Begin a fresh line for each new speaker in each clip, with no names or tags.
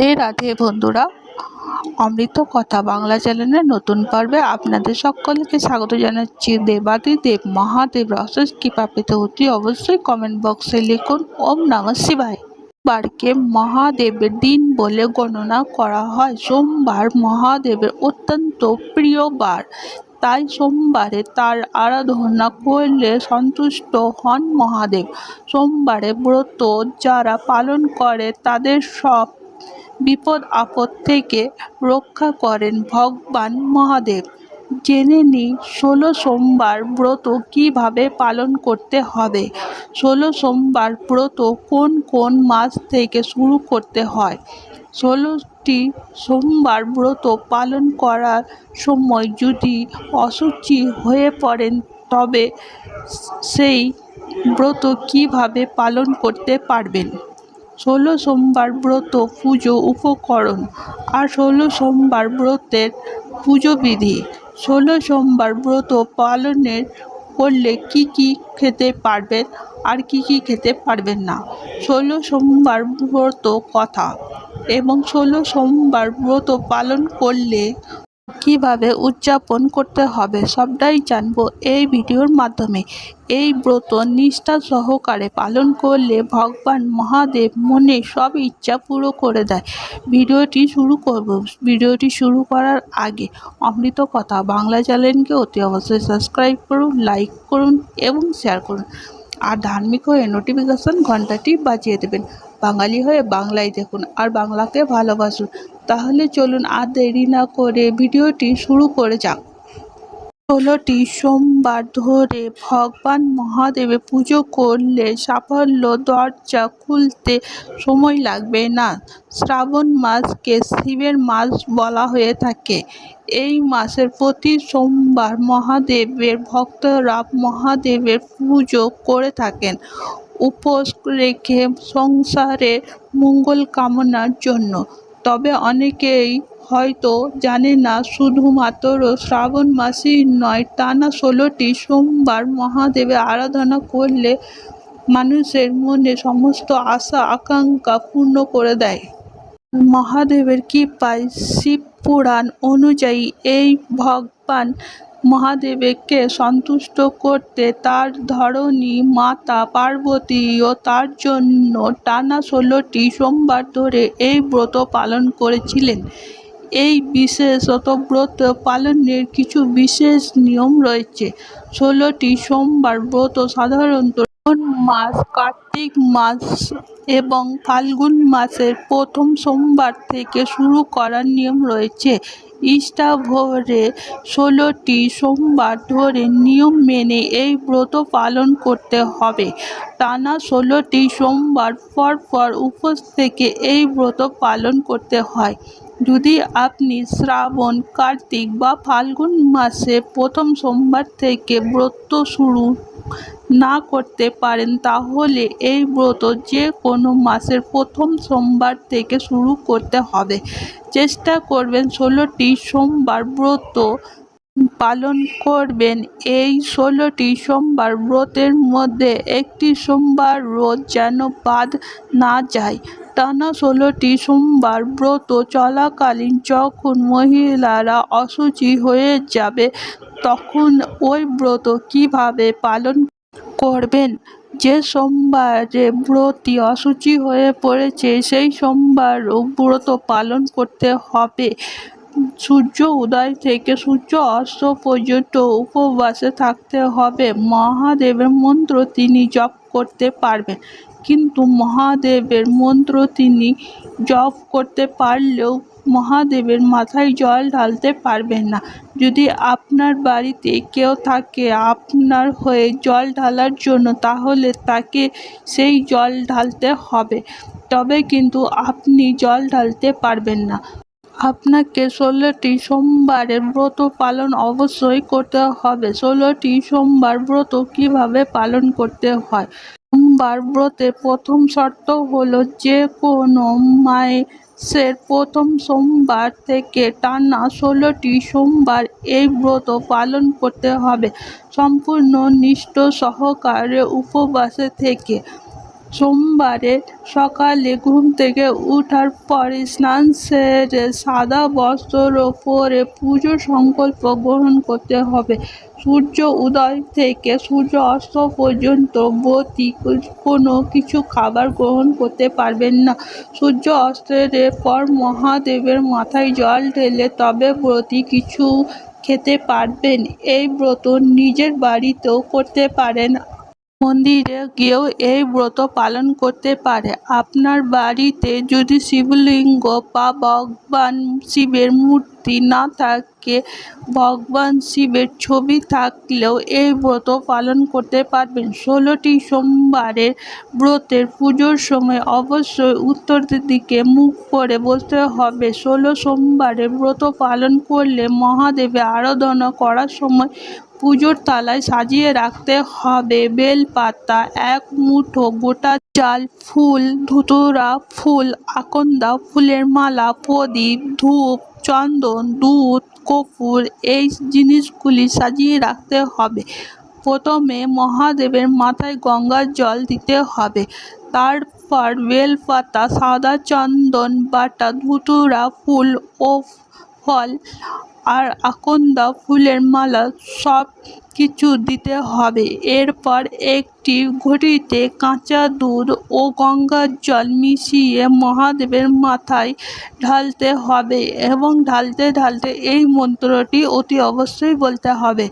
রাধে রাধে বন্ধুরা। অমৃত কথা বাংলা চ্যানেলের নতুন পর্বে আপনাদের সকলকে স্বাগত জানাচ্ছি। দেবাদি দেব মহাদেব রসেস কৃপা পেতে অতি অবশ্যই কমেন্ট বক্সে লিখুন, ওম নমঃ শিবায়। বারকে মহাদেবের দিন বলে গণনা করা হয়। সোমবার মহাদেবের অত্যন্ত প্রিয় বার। তাই সোমবারে তার আরাধনা করলে সন্তুষ্ট হন মহাদেব। সোমবারে ব্রত যারা পালন করে তাদের সব বিপদ আপদ থেকে রক্ষা করেন ভগবান মহাদেব। জেনে নিই, ষোলো সোমবার ব্রত কীভাবে পালন করতে হবে? ষোলো সোমবার ব্রত কোন কোন মাস থেকে শুরু করতে হয়? ষোলোটি সোমবার ব্রত পালন করার সময় যদি অসুচি হয়ে পড়েন, তবে সেই ব্রত কীভাবে পালন করতে পারবেন? ষোলো সোমবার ব্রত পুজো উপকরণ আর ষোলো সোমবার ব্রতের পুজো বিধি। ষোলো সোমবার ব্রত পালনের করলে কি কি খেতে পারবেন আর কি কি খেতে পারবেন না? ষোলো সোমবার ব্রত কথা এবং ষোলো সোমবার ব্রত পালন করলে কীভাবে উদযাপন করতে হবে সবটাই জানব এই ভিডিওর মাধ্যমে। এই ব্রত নিষ্ঠা সহকারে পালন করলে ভগবান মহাদেব মনে সব ইচ্ছা পুরো করে দেয়। ভিডিওটি শুরু করব। ভিডিওটি শুরু করার আগে অমৃত কথা বাংলা চ্যানেলকে অতি অবশ্যই সাবস্ক্রাইব করুন, লাইক করুন এবং শেয়ার করুন। আর ধার্মিক হয়ে নোটিফিকেশন ঘন্টাটি বাজিয়ে দেবেন। বাঙালি হয়ে বাংলায় দেখুন আর বাংলাকে ভালোবাসুন। তাহলে চলুন আর দেরি না করে ভিডিওটি শুরু করে যাক। ষোলোটি সোমবার ধরে ভগবান মহাদেবের পুজো করলে সাফল্য দরজা খুলতে সময় লাগবে না। শ্রাবণ মাসকে শিবের মাস বলা হয়ে থাকে। এই মাসের প্রতি সোমবার মহাদেবের ভক্তরা মহাদেবের পুজো করে থাকেন। উপোস রেখে সংসারের মঙ্গল কামনার জন্য তবে অনেকেই হয়তো জানে না, শুধুমাত্র শ্রাবণ মাসেই নয়, টানা ষোলোটি সোমবার মহাদেবের আরাধনা করলে মানুষের মনে সমস্ত আশা, আকাঙ্ক্ষা পূর্ণ করে দেয়। মহাদেবের কৃপায় শিব পুরাণ অনুযায়ী এই ভগবান মহাদেবকে সন্তুষ্ট করতে তার ধরণী মাতা পার্বতীও তার জন্য টানা ষোলোটি সোমবার ধরে এই ব্রত পালন করেছিলেন। এই বিশেষত ব্রত পালনের কিছু বিশেষ নিয়ম রয়েছে। ষোলোটি সোমবার ব্রত সাধারণত মাস, কার্তিক মাস এবং ফাল্গুন মাসের প্রথম সোমবার থেকে শুরু করার নিয়ম রয়েছে। ইষ্টাভরে ষোলোটি সোমবার ধরে নিয়ম মেনে এই ব্রত পালন করতে হবে। টানা ষোলোটি সোমবার পর পর উপোস থেকে এই ব্রত পালন করতে হয়। যদি আপনি শ্রাবণ, কার্তিক বা ফাল্গুন মাসে প্রথম সোমবার থেকে ব্রত শুরু না করতে পারেন, তাহলে এই ব্রত যে কোনো মাসের প্রথম সোমবার থেকে শুরু করতে হবে। চেষ্টা করবেন ষোলোটি সোমবার ব্রত পালন করবেন। এই ষোলোটি সোমবার ব্রতের মধ্যে একটি সোমবার রোজ যেন বাদ না যায়। টানা ষোলোটি সোমবার ব্রত চলাকালীন যখন মহিলারা অসুচি হয়ে যাবে, তখন ওই ব্রত কীভাবে পালন করবেন? যে সোমবারে ব্রতী অসুচি হয়ে পড়েছে, সেই সোমবার ব্রত পালন করতে হবে। সূর্য উদয় থেকে সূর্য অস্ত পর্যন্ত উপবাসে থাকতে হবে। মহাদেবের মন্ত্র তিনি জপ করতে পারবেন। কিন্তু মহাদেবের মন্ত্র তিনি জপ করতে পারলেও মহাদেবের মাথায় জল ঢালতে পারবেন না। যদি আপনার বাড়িতে কেউ থাকে আপনার হয়ে জল ঢালার জন্য, তাহলে তাকে সেই জল ঢালতে হবে। তবে কিন্তু আপনি জল ঢালতে পারবেন না। আপনাকে ষোলোটি সোমবারের ব্রত পালন অবশ্যই করতে হবে। ষোলোটি সোমবার ব্রত কীভাবে পালন করতে হয়? সোমবার প্রথম শর্ত হলো যে কোনো মাসের প্রথম সোমবার থেকে টানা ষোলোটি সোমবার এই ব্রত পালন করতে হবে। সম্পূর্ণ নিষ্ঠ সহকারে উপবাসে থেকে সোমবারে সকালে ঘুম থেকে উঠার পরে স্নান সেরে সাদা বস্ত্র পরে পুজো সংকল্প গ্রহণ করতে হবে। সূর্য উদয় থেকে সূর্য অস্ত পর্যন্ত বতি কোনো কিছু খাবার গ্রহণ করতে পারবেন না। সূর্য অস্তের পর মহাদেবের মাথায় জল ঢেলে তবে ব্রতী কিছু খেতে পারবেন। এই ব্রত নিজের বাড়িতেও করতে পারেন। মন্দিরে গিয়েও এই ব্রত পালন করতে পারে। আপনার বাড়িতে যদি শিবলিঙ্গ বা ভগবান শিবের মূর্তি না থাকে, ভগবান শিবের ছবি থাকলেও এই ব্রত পালন করতে পারবেন। ষোলোটি সোমবারের ব্রতের পুজোর সময় অবশ্যই উত্তর দিকে মুখ করে বসতে হবে, ষোলো সোমবারে ব্রত পালন করলে মহাদেবের আরাধনা করার সময় পুজোর থালায় সাজিয়ে রাখতে হবে। বেলপাতা, এক মুঠো, গোটা চাল, ফুল, ধুতুরা ফুল, আকন্দা ফুলের মালা, প্রদীপ, ধূপ, চন্দন, দুধ কর্পূর এই জিনিসগুলি সাজিয়ে রাখতে হবে। প্রথমে মহাদেবের মাথায় গঙ্গার জল দিতে হবে। তারপর বেলপাতা, সাদা চন্দন, বাটা, ধুতুরা ফুল ও ফল আর আকন্দা ফুলের মালা সব কিছু দিতে হবে। এরপর একটি ঘটিতে কাঁচা দুধ ও গঙ্গার জল মিশিয়ে মহাদেবের মাথায় ঢালতে হবে এবং ঢালতে ঢালতে এই মন্ত্রটি অতি অবশ্যই বলতে হবে।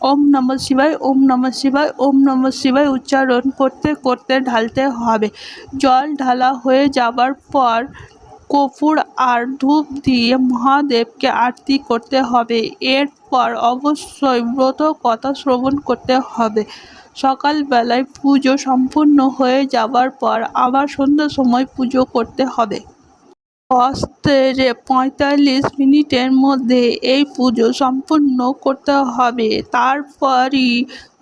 ওম নমঃ শিবায়, ওম নমঃ শিবায়, ওম নমঃ শিবায় উচ্চারণ করতে করতে ঢালতে হবে। জল ঢালা হয়ে যাবার পর কর্পূর আর ধূপ দিয়ে মহাদেবকে আরতি করতে হবে। এরপর অবশ্যই ব্রত কথা শ্রবণ করতে হবে। সকালবেলায় পুজো সম্পূর্ণ হয়ে যাওয়ার পর আবার সন্ধ্যার সময় পুজো করতে হবে। অস্তের পঁয়তাল্লিশ মিনিটের মধ্যে এই পুজো সম্পূর্ণ করতে হবে। তারপরই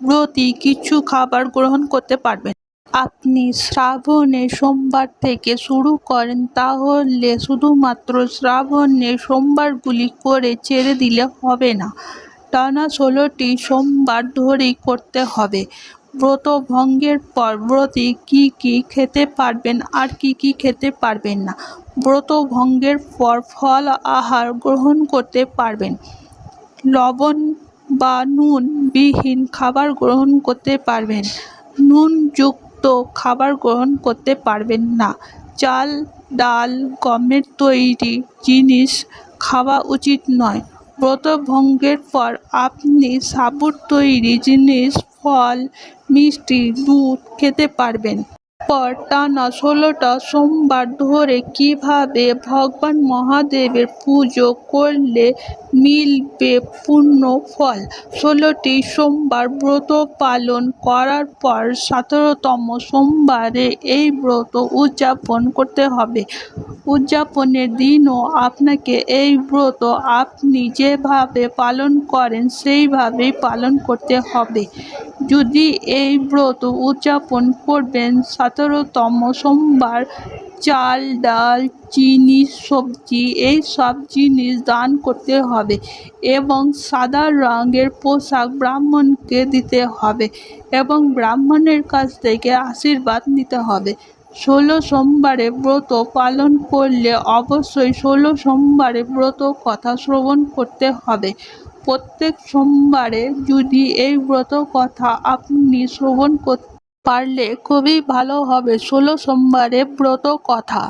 ব্রতী কিছু খাবার গ্রহণ করতে পারবেন। আপনি শ্রাবণে সোমবার থেকে শুরু করেন, তাহলে শুধুমাত্র শ্রাবণে সোমবারগুলি করে ছেড়ে দিলে হবে না। টানা ষোলোটি সোমবার ধরেই করতে হবে। ব্রত ভঙ্গের পর ব্রতী কী কী খেতে পারবেন, আর কি কি খেতে পারবেন না, ব্রত ভঙ্গের পর ফল আহার গ্রহণ করতে পারবেন। লবণ বা নুন বিহীন খাবার গ্রহণ করতে পারবেন। নুনযুক্ত খাবার গ্রহণ করতে পারবেন না। চাল, ডাল, গমের তৈরি জিনিস খাওয়া উচিত নয়। ব্রত ভঙ্গের পর আপনি সাবুর তৈরি জিনিস, ফল, মিষ্টি, দুধ খেতে পারবেন। পর টানা ষোলোটা সোমবার ধরে কীভাবে ভগবান মহাদেবের পুজো করলে মিলবে পূর্ণ ফল? ষোলোটি সোমবার ব্রত পালন করার পর সতেরোতম সোমবারে এই ব্রত উদযাপন করতে হবে। উদযাপনের দিনও আপনাকে এই ব্রত আপনি যেভাবে পালন করেন সেইভাবেই পালন করতে হবে। যদি এই ব্রত উদযাপন করবেন সতেরোতম সোমবার চাল, ডাল, চিনি, সবজি, এই সব জিনিস দান করতে হবে এবং সাদা রঙের পোশাক ব্রাহ্মণকে দিতে হবে এবং ব্রাহ্মণের কাছ থেকে আশীর্বাদ নিতে হবে। ষোলো সোমবারে ব্রত পালন করলে অবশ্যই ষোলো সোমবারে ব্রত কথা শ্রবণ করতে হবে। প্রত্যেক সোমবারে যদি এই ব্রত কথা আপনি শ্রবণ করতে পারলে খুবই ভালো হবে। ষোলো সোমবারে ব্রত কথা।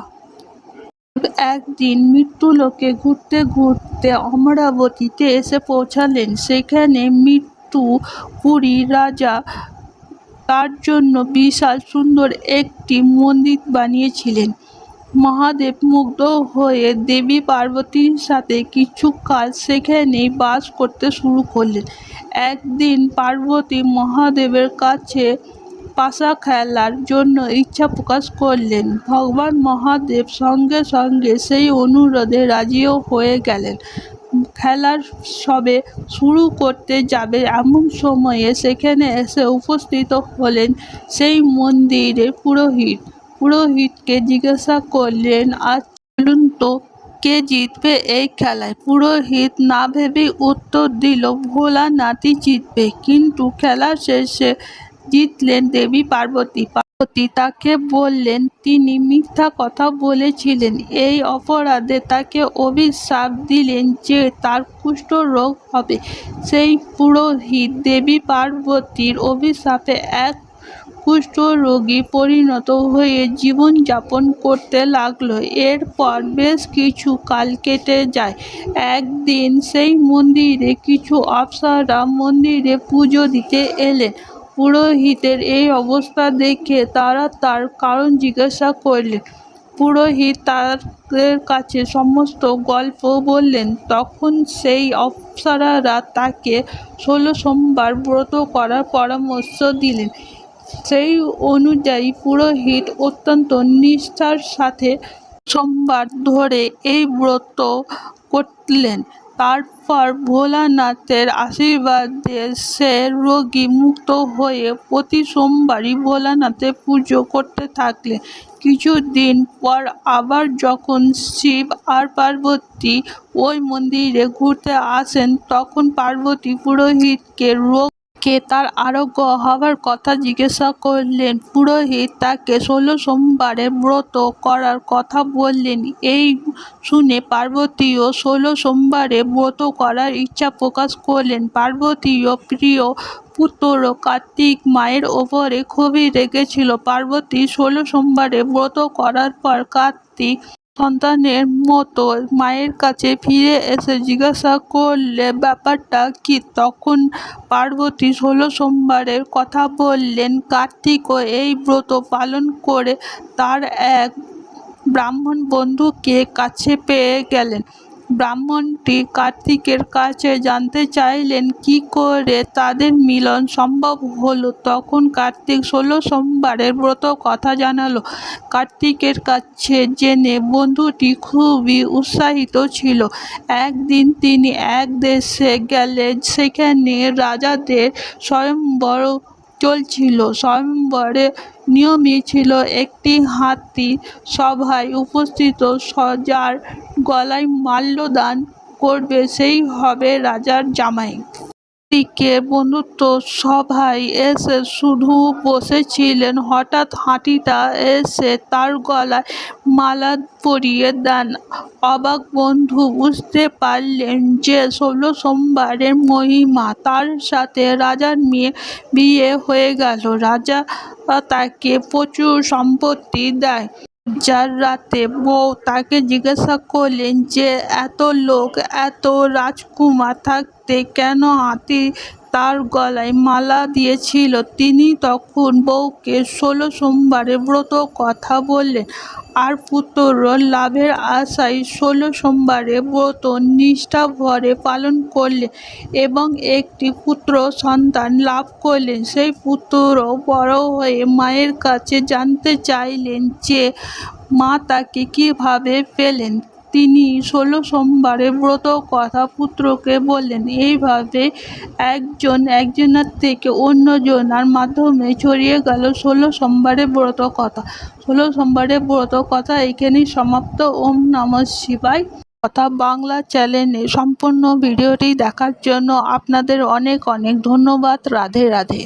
একদিন মৃত্যু লোকে ঘুরতে ঘুরতে অমরাবতীতে এসে পৌঁছালেন। সেখানে মৃত্যু পুরী রাজা তার জন্য বিশাল সুন্দর একটি মন্দির বানিয়েছিলেন। মহাদেব মুগ্ধ হয়ে দেবী পার্বতীর সাথে কিছু কাল সেখানেই বাস করতে শুরু করলেন। একদিন পার্বতী মহাদেবের কাছে পাশা খেলার জন্য ইচ্ছা প্রকাশ করলেন। ভগবান মহাদেব সঙ্গে সঙ্গে সেই অনুরোধে রাজিও হয়ে গেলেন। খেলার সবে শুরু করতে যাবে এমন সময়ে সেখানে এসে উপস্থিত হলেন সেই মন্দিরের পুরোহিত। পুরোহিতকে জিজ্ঞাসা করলেন আজ চলুন তো, কে জিতবে এই খেলায়? পুরোহিত না ভেবেই উত্তর দিল, ভোলা নাতি জিতবে। কিন্তু খেলা শেষে জিতলেন দেবী পার্বতী। পার্বতী তাকে বললেন, তিনি মিথ্যা কথা বলেছিলেন। এই অপরাধে তাকে অভিশাপ দিলেন যে তার কুষ্ঠ রোগ হবে। সেই পুরোহিত দেবী পার্বতীর অভিশাপে এক কুষ্ঠরোগী পরিণত হয়ে জীবনযাপন করতে লাগল। এরপর বেশ কিছু কাল কেটে যায়। একদিন সেই মন্দিরে কিছু অপ্সরা মন্দিরে পুজো দিতে এলেন। পুরোহিতের এই অবস্থা দেখে তারা তার কারণ জিজ্ঞাসা করলেন। পুরোহিত তাদের কাছে সমস্ত গল্প বললেন। তখন সেই অপ্সরারা তাকে ষোলো সোমবার ব্রত করার পরামর্শ দিলেন। সেই অনুযায়ী পুরোহিত অত্যন্ত নিষ্ঠার সাথে সোমবার ধরে এই ব্রত করলেন। তারপর ভোলানাথের আশীর্বাদে সে রোগী মুক্ত হয়ে প্রতি সোমবারই ভোলানাথে পুজো করতে থাকলে। কিছুদিন পর আবার যখন শিব আর পার্বতী ওই মন্দিরে ঘুরতে আসেন, তখন পার্বতী পুরোহিতকে রোগ কে তার আরোগ্য হওয়ার কথা জিজ্ঞাসা করলেন। পুরোহিত তাকে ষোলো সোমবারে ব্রত করার কথা বললেন। এই শুনে পার্বতীও ষোলো সোমবারে ব্রত করার ইচ্ছা প্রকাশ করলেন। পার্বতীও প্রিয় পুত্র কার্তিক মায়ের ওপরে খুবই রেগেছিল পার্বতী ষোলো সোমবারে ব্রত করার পর কার্তিক সন্তানের মতো মায়ের কাছে ফিরে এসে জিজ্ঞাসা করলে, ব্যাপারটা কি? তখন পার্বতী ষোলো সোমবারের কথা বললেন কার্তিকও এই ব্রত পালন করে তার এক ব্রাহ্মণ বন্ধুকে কাছে পেয়ে গেলেন। ব্রাহ্মণটি কার্তিকের কাছে জানতে চাইলেন, কি করে তাদের মিলন সম্ভব হলো? তখন কার্তিক ষোলো সোমবারের ব্রত কথা জানালো। কার্তিকের কাছে জেনে বন্ধুটি খুবই উৎসাহিত ছিল। একদিন তিনি এক দেশে গেলে সেখানে রাজাদের স্বয়ংবর চলছিল। স্বয়ংবরে নিয়মই ছিল একটি হাতি সভায় উপস্থিত সজার গলায় মাল্যদান করবে, সেই হবে রাজার জামাই। দিকে বন্ধুত্ব সভায় এসে শুধু বসেছিলেন। হঠাৎ হাতিটা এসে তার গলায় মালা পরিয়ে দেন। অবাক বন্ধু বুঝতে পারলেন যে ষোলো সোমবারের মহিমা, তার সাথে রাজার মেয়ে বিয়ে হয়ে গেল। রাজা তাকে প্রচুর সম্পত্তি দেয়। যার রাতে বউ তাকে জিজ্ঞাসা করলেন যে এত লোক এত রাজকুমার থাকতে কেন হাতি তার গলায় মালা দিয়েছিল। তিনি তখন বউকে ষোলো সোমবারে ব্রত কথা বললেন, আর পুত্র লাভের আশায় ষোলো সোমবারে ব্রত নিষ্ঠা ভরে পালন করলেন এবং একটি পুত্র সন্তান লাভ করলেন। সেই পুত্র বড় হয়ে মায়ের কাছে জানতে চাইলেন যে মা তাকে কীভাবে পেলেন। তিনি ষোলো সোমবারে ব্রত কথা পুত্রকে বললেন। এইভাবে একজন একজনের থেকে অন্যজনার মাধ্যমে ছড়িয়ে গেল ষোলো সোমবারে ব্রত কথা। ষোলো সোমবারে ব্রত কথা এখানেই সমাপ্ত। ওম নম শিবায়। কথা বাংলা চ্যানেলে সম্পূর্ণ ভিডিওটি দেখার জন্য আপনাদের অনেক অনেক ধন্যবাদ। রাধে রাধে।